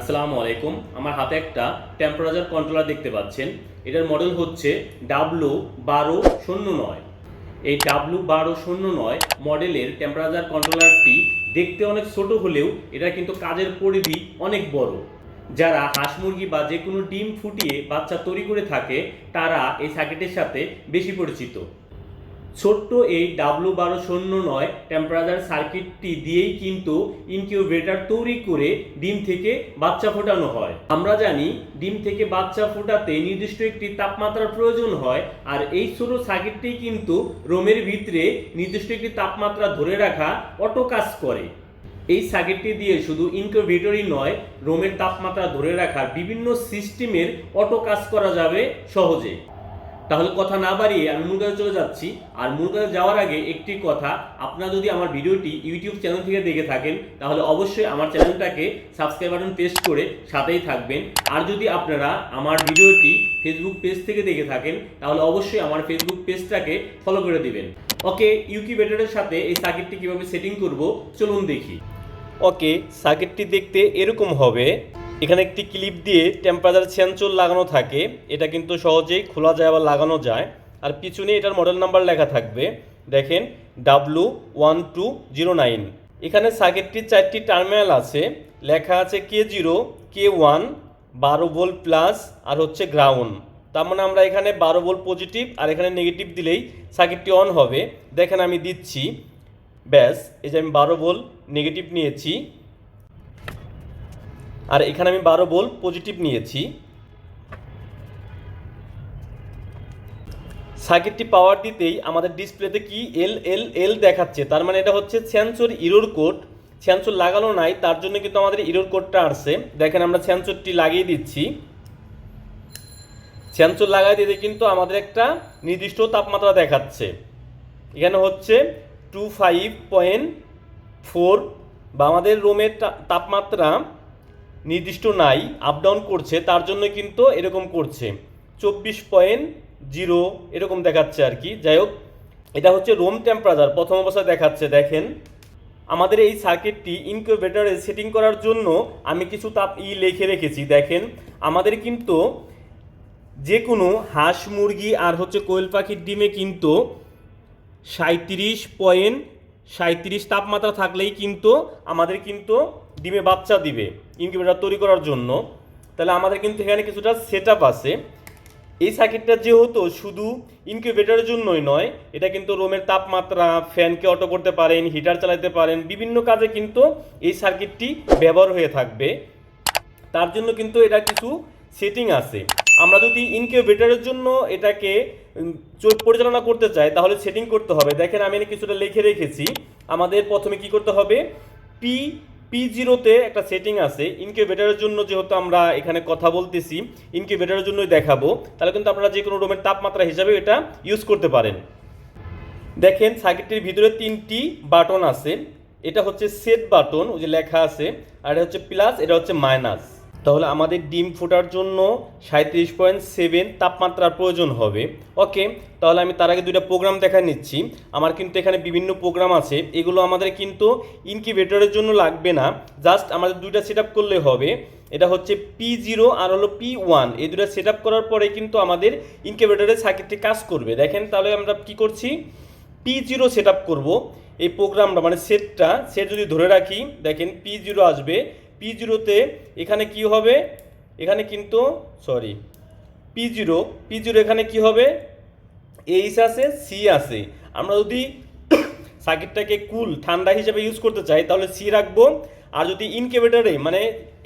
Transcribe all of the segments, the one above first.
আসসালামু আলাইকুম। আমার হাতে একটা টেম্পারেচার কন্ট্রোলার দেখতে পাচ্ছেন। এটার মডেল হচ্ছে ডাব্লু বারো শূন্য নয়। এই ডাব্লু বারো শূন্য নয় মডেলের টেম্পারেচার কন্ট্রোলারটি দেখতে অনেক ছোট হলেও এটা কিন্তু কাজের পরিধি অনেক বড়। যারা হাঁস মুরগি বা যে কোনো ডিম ফুটিয়ে বাচ্চা তৈরি করে থাকে, তারা এই সার্কিটের সাথে বেশি পরিচিত। ছোট্ট এই ডাব্লু বারো শূন্য নয় টেম্পারেচার সার্কিটটি দিয়েই কিন্তু ইনকিউবেটর তৈরি করে ডিম থেকে বাচ্চা ফোটানো হয়। আমরা জানি ডিম থেকে বাচ্চা ফোটাতে নির্দিষ্ট একটি তাপমাত্রার প্রয়োজন হয় আর এই ছোট সার্কিটটি কিন্তু রোমের ভিতরে নির্দিষ্ট একটি তাপমাত্রা ধরে রাখা অটো কাজ করে। এই সার্কিটটি দিয়ে শুধু ইনকিউবেটরই নয়, রোমের তাপমাত্রা ধরে রাখার বিভিন্ন সিস্টেমের অটো কাজ করা যাবে সহজে। তাহলে কথা না বাড়িয়ে আমি মূল কাজে চলে যাচ্ছি। আর মূল কাজে যাওয়ার আগে একটি কথা, আপনারা যদি আমার ভিডিওটি ইউটিউব চ্যানেল থেকে দেখে থাকেন, তাহলে অবশ্যই আমার চ্যানেলটাকে সাবস্ক্রাইব বাটন প্রেস করে সাথেই থাকবেন। আর যদি আপনারা আমার ভিডিওটি ফেসবুক পেজ থেকে দেখে থাকেন, তাহলে অবশ্যই আমার ফেসবুক পেজটাকে ফলো করে দিবেন। ওকে, ইউকিউবেটরের সাথে এই সার্কিটটি কীভাবে সেটিং করব, চলুন দেখি। ওকে সার্কিটটি দেখতে এরকম হবে। এখানে একটি ক্লিপ দিয়ে টেম্পারেচার সেন্সর লাগানো থাকে। এটা কিন্তু সহজেই খোলা যায় আবার লাগানো যায়। আর পিছনে এটার মডেল নাম্বার লেখা থাকবে। দেখেন W one two zero nine এখানে সার্কিটটির চারটি টার্মিনাল আছে। লেখা আছে কে জিরো কে ওয়ান বারো ভোল্ট প্লাস আর হচ্ছে গ্রাউন্ড তার মানে আমরা এখানে বারো ভোল্ট পজিটিভ আর এখানে নেগেটিভ দিলেই সার্কিটটি অন হবে। দেখেন আমি দিচ্ছি। ব্যাস, এই যে আমি বারো ভোল্ট নেগেটিভ নিয়েছি। আর এখানে আমি বারো ভোল্ট পজিটিভ নিয়েছি। সার্কিটটি পাওয়ার দিতেই আমাদের ডিসপ্লেতে কি এল এল এল দেখাচ্ছে? তার মানে এটা হচ্ছে সেন্সর ইরোর কোড সেন্সর লাগানো নাই, তার জন্য কিন্তু আমাদের ইরোর কোডটা আসছে। দেখেন আমরা সেন্সরটি লাগিয়ে দিচ্ছি। সেন্সর লাগাই দিতে কিন্তু আমাদের একটা নির্দিষ্ট তাপমাত্রা দেখাচ্ছে। এখানে হচ্ছে টু ফাইভ পয়েন্ট ফোর বা আমাদের রুমের তাপমাত্রা নির্দিষ্ট নাই আপ ডাউন করছে, তার জন্য কিন্তু এরকম করছে। চব্বিশ পয়েন্ট জিরো এরকম দেখাচ্ছে আর কি। যাই হোক, এটা হচ্ছে রুম টেম্পারেচার প্রথম অবস্থায় দেখাচ্ছে, দেখেন। আমাদের এই সার্কিটটি ইনকিউবেটরে সেটিং করার জন্য আমি কিছু তাপ ই লিখে রেখেছি, দেখেন। আমাদের কিন্তু যে কোনো হাঁস, মুরগি আর হচ্ছে কোয়েল পাখির ডিমে কিন্তু সাঁত্রিশ পয়েন্ট সাঁত্রিশ তাপমাত্রা থাকলেই কিন্তু আমাদের কিন্তু ডিমে বাচ্চা দিবে ইনকিউবেটর তৈরি করার জন্য। তাহলে আমাদের কিন্তু এখানে কিছুটা সেট আছে। এই সার্কিটটা যেহেতু শুধু ইনকিউবেটরের জন্যই নয়, এটা কিন্তু রুমের তাপমাত্রা ফ্যানকে অটো করতে পারেন হিটার চালাতে পারেন, বিভিন্ন কাজে কিন্তু এই সার্কিটটি ব্যবহার হয়ে থাকবে। তার জন্য কিন্তু এটা কিছু সেটিং আছে। আমরা যদি ইনকিউবেটরের জন্য এটাকে পরিচালনা করতে চাই, তাহলে সেটিং করতে হবে। দেখেন আমি কিছুটা লিখে রেখেছি। আমাদের প্রথমে কি করতে হবে? পি পি জিরোতে একটা সেটিং আছে। ইনকিউবেটরের জন্য যেহেতু আমরা এখানে কথা বলতেছি ইনকিউবেটরের জন্যই দেখাবো। তাহলে কিন্তু আপনারা যে কোনো রুমের তাপমাত্রা হিসাবে এটা ইউজ করতে পারেন। দেখেন সার্কিটটির ভিতরে তিনটি বাটন আছে। এটা হচ্ছে সেট বাটন ওই যে লেখা আছে। আর এটা হচ্ছে প্লাস এটা হচ্ছে মাইনাস তাহলে আমাদের ডিম ফোটার জন্য সাঁত্রিশ পয়েন্ট সেভেন তাপমাত্রার প্রয়োজন হবে। ওকে, তাহলে আমি তার আগে দুইটা প্রোগ্রাম দেখা নিচ্ছি। আমার কিন্তু এখানে বিভিন্ন প্রোগ্রাম আছে। এগুলো আমাদের কিন্তু ইনকিউবেটরের জন্য লাগবে না। জাস্ট আমাদের দুইটা সেট করলে হবে। এটা হচ্ছে পি জিরো আর হলো পি ওয়ান এই দুটো সেট করার পরে কিন্তু আমাদের ইনকিউবেটরের সার্কিটটি কাজ করবে। দেখেন তাহলে আমরা কি করছি? পি জিরো সেট করব। এই প্রোগ্রামটা মানে সেটটা সেট যদি ধরে রাখি, দেখেন পি জিরো আসবে। পি জিরোতে এখানে কি হবে? এখানে কিন্তু sorry P zero P zero এখানে কি হবে? এইচ আছে সি আছে। আমরা যদি সার্কিটটাকে কুল, ঠান্ডা হিসেবে ইউজ করতে চাই, তাহলে সি রাখব। আর যদি ইনকেভেটারে মানে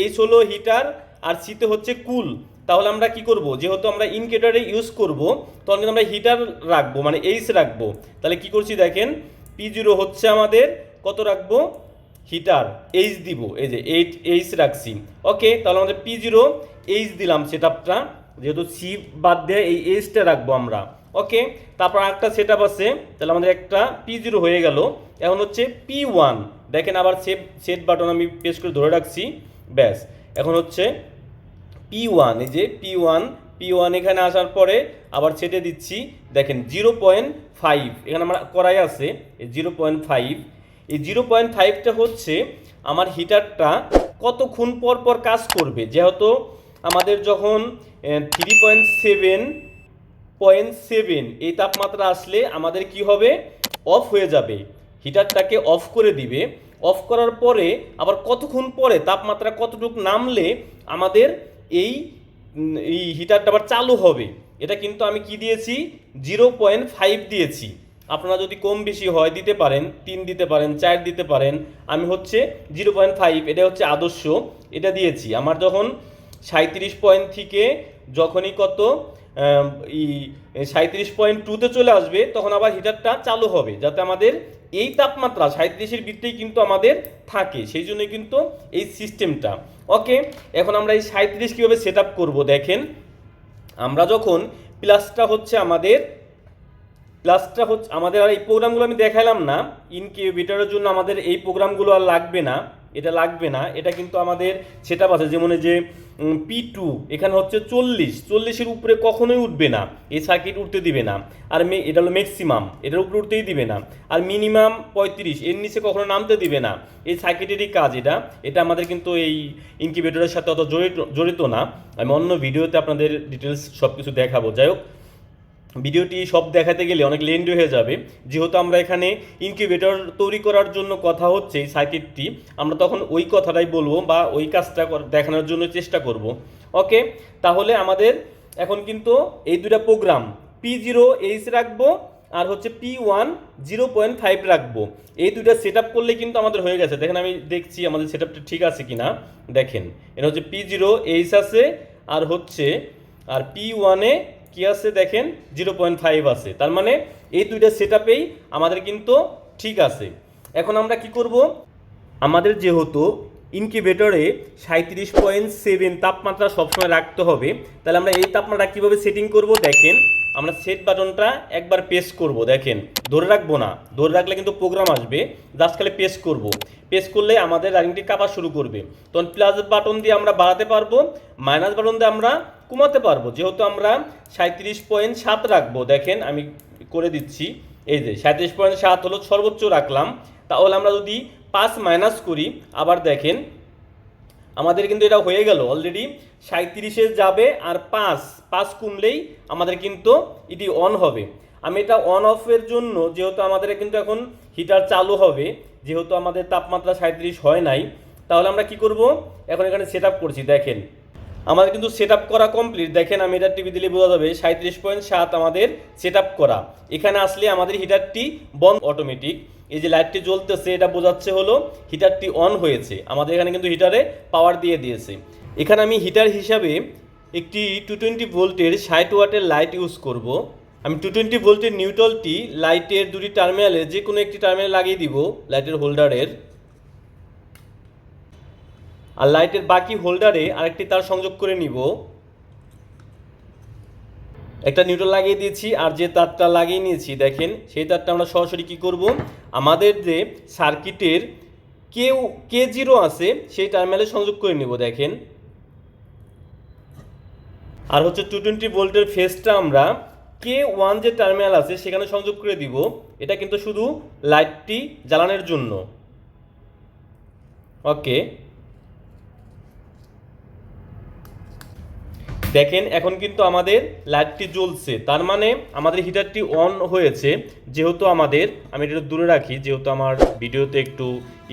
এইচ হলো হিটার আর সিতে হচ্ছে কুল, তাহলে আমরা কি করব? যেহেতু আমরা ইনকেটারে ইউজ করব, তখন কিন্তু আমরা হিটার রাখব মানে এইচ রাখব। তাহলে কি করছি দেখেন পি জিরো হচ্ছে আমাদের, কত রাখব? হিটার এইচ দিব, এই যে এইট এইচ রাখছি। ওকে তাহলে আমাদের পি জিরো এইচ দিলাম সেট আপটা যেহেতু সি বাদ দিয়ে এই এইচটা রাখব আমরা। ওকে তারপর আরেকটা সেট আপ আছে, তাহলে আমাদের একটা পি জিরো হয়ে গেল। এখন হচ্ছে পি ওয়ান দেখেন আবার সেভ সেট বাটন আমি প্রেস করে ধরে রাখছি। ব্যাস, এখন হচ্ছে পি ওয়ান এই যে পি ওয়ান পি ওয়ান এখানে আসার পরে আবার ছেটে দিচ্ছি। দেখেন জিরো পয়েন্ট ফাইভ এখানে আমার করাই আছে জিরো পয়েন্ট ফাইভ এই জিরো পয়েন্ট ফাইভটা হচ্ছে আমার হিটারটা কতক্ষণ পর পর কাজ করবে? যেহেতু আমাদের যখন three point seven point seven এই তাপমাত্রা আসলে আমাদের কি হবে? অফ হয়ে যাবে। হিটারটাকে অফ করে দিবে। অফ করার পরে আবার কতক্ষণ পরে তাপমাত্রা কতটুকু নামলে আমাদের এই এই হিটারটা আবার চালু হবে? এটা কিন্তু আমি কি দিয়েছি? জিরো পয়েন্ট ফাইভ দিয়েছি। আপনারা যদি কম বেশি হয় দিতে পারেন, তিন দিতে পারেন, চার দিতে পারেন, আমি হচ্ছে জিরো পয়েন্ট ফাইভ, এটা হচ্ছে আদর্শ, এটা দিয়েছি। আমার যখন সাঁত্রিশ পয়েন্ট থেকে যখনই কত ই সাঁত্রিশ পয়েন্ট টুতে চলে আসবে, তখন আবার হিটারটা চালু হবে, যাতে আমাদের এই তাপমাত্রা সাঁত্রিশের ভিতরেই কিন্তু আমাদের থাকে, সেই জন্য কিন্তু এই সিস্টেমটা ওকে এখন আমরা এই সাঁত্রিশ কীভাবে সেট আপ করব, দেখেন, আমরা যখন প্লাসটা হচ্ছে আমাদের প্লাসটা হচ্ছে, আমাদের আর এই প্রোগ্রামগুলো আমি দেখালাম না। ইনকিউবেটরের জন্য আমাদের এই প্রোগ্রামগুলো আর লাগবে না। এটা লাগবে না। এটা কিন্তু আমাদের সেটা আছে, যেমন যে পি টু এখানে হচ্ছে চল্লিশ। চল্লিশের উপরে কখনোই উঠবে না। এই সার্কিট উঠতে দিবে না। আর মে, এটা হলো ম্যাক্সিমাম এটার উপরে উঠতেই দিবে না। আর মিনিমাম পঁয়ত্রিশ। এর নিচে কখনো নামতে দিবে না। এই সার্কিটেরই কাজ এটা। এটা আমাদের কিন্তু এই ইনকিউবেটরের সাথে অত জড়িত জড়িত না। আমি অন্য ভিডিওতে আপনাদের ডিটেলস সব কিছু দেখাবো। যাই হোক ভিডিওটি সব দেখাতে গেলে অনেক লেন্ডি হয়ে যাবে। যেহেতু আমরা এখানে ইনকিউবেটর তৈরি করার জন্য কথা হচ্ছে এই সার্কিটটি আমরা তখন ওই কথাটাই বলব বা ওই কাজটা দেখানোর জন্য চেষ্টা করব। ওকে? তাহলে আমাদের এখন কিন্তু এই দুটা প্রোগ্রাম পি জিরো এইচ রাখব আর হচ্ছে P one zero point five রাখব। এই দুটা সেট আপ করলে কিন্তু আমাদের হয়ে গেছে। দেখেন আমি দেখছি আমাদের সেট আপটা ঠিক আছে কি না দেখেন, এটা হচ্ছে পি জিরো এইচ আছে আর হচ্ছে, আর পি ওয়ানে কি আছে দেখেন? জিরো পয়েন্ট ফাইভ আছে। তার মানে এই দুইটা সেট আপেই আমাদের কিন্তু ঠিক আছে। এখন আমরা কি করব? আমাদের যেহেতু ইনকিউবেটরে সাঁত্রিশ পয়েন্ট সেভেন তাপমাত্রা সবসময় রাখতে হবে, তাহলে আমরা এই তাপমাত্রা কীভাবে সেটিং করব দেখেন? আমরা সেট বাটনটা একবার প্রেস করব, দেখেন। ধরে রাখব না। ধরে রাখলে কিন্তু প্রোগ্রাম আসবে। জাস্ট খালি প্রেস করব। প্রেস করলে আমাদের রানিংটি কাঁপা শুরু করবে। তখন প্লাস বাটন দিয়ে আমরা বাড়াতে পারব মাইনাস বাটন দিয়ে আমরা কমাতে পারব। যেহেতু আমরা সাঁত্রিশ পয়েন্ট সাত রাখব, দেখেন আমি করে দিচ্ছি। এই যে সাঁত্রিশ পয়েন্ট সাত হলো সর্বোচ্চ রাখলাম। তাহলে আমরা যদি পাঁচ মাইনাস করি, আবার দেখেন, আমাদের কিন্তু এটা হয়ে গেল। অলরেডি সাঁত্রিশে যাবে আর পাঁচ পাঁচ কমলেই আমাদের কিন্তু এটি অন হবে। আমি এটা অন অফের জন্য যেহেতু আমাদের কিন্তু এখন হিটার চালু হবে, যেহেতু আমাদের তাপমাত্রা সাঁত্রিশ হয় নাই, তাহলে আমরা কি করব? এখন এখানে সেট করছি, দেখেন। আমাদের কিন্তু সেট করা কমপ্লিট দেখেন, আমি এটা টিভি দিলে বোঝা যাবে সাঁত্রিশ পয়েন্ট সাত আমাদের সেট করা। এখানে আসলে আমাদের হিটারটি বন্ধ অটোমেটিক এই যে লাইটটি জ্বলতেছে, এটা বোঝাচ্ছে হলো হিটারটি অন হয়েছে। আমাদের এখানে কিন্তু হিটারে পাওয়ার দিয়ে দিয়েছে। এখানে আমি হিটার হিসাবে একটি টু টোয়েন্টি ভোল্টের ষাট ওয়াটের লাইট ইউজ করব। আমি টু টোয়েন্টি ভোল্টের নিউট্রালটি লাইটের দুটি টার্মিনালে যে কোনো একটি টার্মিনাল লাগিয়ে দিব লাইটের হোল্ডারের আর লাইটের বাকি হোল্ডারে আরেকটি তার সংযোগ করে নিব। একটা নিউট্রাল লাগিয়ে দিয়েছি, আর যে তারটা লাগিয়ে নিয়েছি, দেখেন, সেই তারটা আমরা সরাসরি কী করব? আমাদের যে সার্কিটের কেউ কে জিরো আছে, সেই টার্মিনালে সংযোগ করে নিব, দেখেন। আর হচ্ছে টু টোয়েন্টি ভোল্টের ফেসটা আমরা কে ওয়ান যে টার্মিনাল আছে, সেখানে সংযোগ করে দিব। এটা কিন্তু শুধু লাইটটি জ্বালানোর জন্য। ওকে দেখেন, এখন কিন্তু আমাদের লাইটটি জ্বলছে। তার মানে আমাদের হিটারটি অন হয়েছে। যেহেতু আমাদের, আমি এটা দূরে রাখি, যেহেতু আমার ভিডিওতে একটু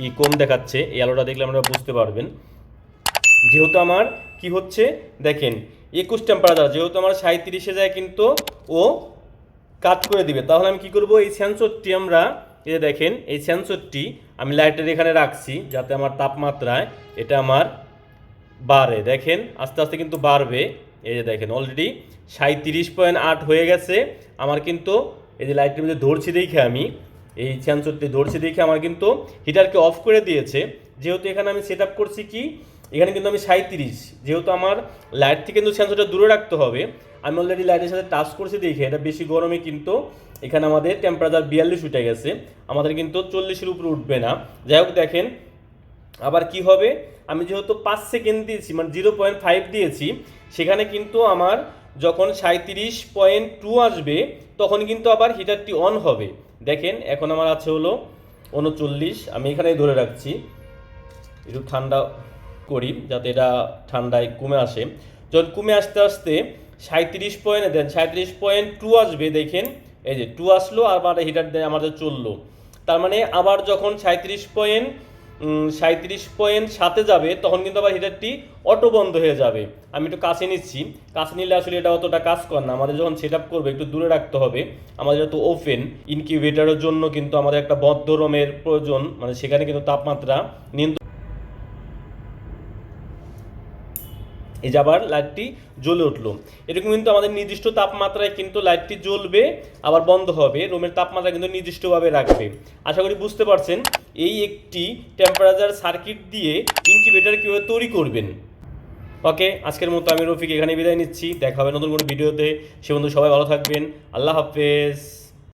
ই কম দেখাচ্ছে, এই আলোটা দেখলে আমরা বুঝতে পারবেন। যেহেতু আমার কি হচ্ছে, দেখেন একুশ টেম্পারেচার যেহেতু আমার সাঁত্রিশে যায় কিন্তু ও কাট করে দিবে। তাহলে আমি কি করব? এই সেন্সরটি আমরা, এই যে দেখেন, এই সেন্সরটি আমি লাইটের এখানে রাখছি যাতে আমার তাপমাত্রায় এটা আমার বাড়ে। দেখেন, আস্তে আস্তে কিন্তু বাড়বে। এই যে দেখেন অলরেডি সাঁত্রিশ পয়েন্ট আট হয়ে গেছে। আমার কিন্তু এই যে লাইটটির মধ্যে ধরছি দেখে আমি, এই সেন্সরটি ধরছি দেখে আমার কিন্তু হিটারকে অফ করে দিয়েছে। যেহেতু এখানে আমি সেট করছি কি? এখানে কিন্তু আমি সাঁত্রিশ যেহেতু আমার লাইট থেকে কিন্তু সেন্সরটা দূরে রাখতে হবে, আমি অলরেডি লাইটের সাথে টাচ করছি দেখে, এটা বেশি গরমে কিন্তু এখানে আমাদের টেম্পারেচার বিয়াল্লিশ উঠে গেছে। আমাদের কিন্তু চল্লিশের উপরে উঠবে না। যাই হোক দেখেন, আবার কি হবে? আমি যেহেতু পাঁচ সেকেন্ড দিয়েছি মানে জিরো পয়েন্ট ফাইভ দিয়েছি, সেখানে কিন্তু আমার যখন সাঁত্রিশ পয়েন্ট টু আসবে, তখন কিন্তু আবার হিটারটি অন হবে। দেখেন, এখন আমার আছে হলো উনচল্লিশ, আমি এখানেই ধরে রাখছি। একটু ঠান্ডা করি যাতে এটা ঠান্ডায় কমে আসে। যখন কমে আসতে আসতে সাঁত্রিশ পয়েন্টে দেন সাঁত্রিশ পয়েন্ট টু আসবে, দেখেন, এই যে টু আসলো, আর হিটার দেয় আমাদের চলল। তার মানে আবার যখন সাঁত্রিশ পয়েন্ট সাঁত্রিশ পয়েন্ট সাথে যাবে, তখন কিন্তু আবার হিটারটি অটো বন্ধ হয়ে যাবে। আমি একটু কাছে নিচ্ছি। কাছে নিলে আসলে এটা অতটা কাজ করে না। আমাদের যখন সেট আপ করবে, একটু দূরে রাখতে হবে। আমাদের তো ওপেন ইনকিউবেটারের জন্য কিন্তু আমাদের একটা বদ্ধ রোমের প্রয়োজন মানে সেখানে কিন্তু তাপমাত্রা নিয়ন্ত্রণ এই যে আবার লাইটটি জ্বলে উঠল। এরকম কিন্তু আমাদের নির্দিষ্ট তাপমাত্রায় কিন্তু লাইটটি জ্বলবে, আবার বন্ধ হবে। রুমের তাপমাত্রা কিন্তু নির্দিষ্টভাবে রাখবে। আশা করি বুঝতে পারছেন, এই একটি টেম্পারেচার সার্কিট দিয়ে ইনকিউবেটার কীভাবে তৈরি করবেন। ওকে, আজকের মতো আমি রফিক এখানে বিদায় নিচ্ছি। দেখা হবে নতুন কোনো ভিডিওতে। সে বন্ধু সবাই ভালো থাকবেন। আল্লাহ হাফেজ।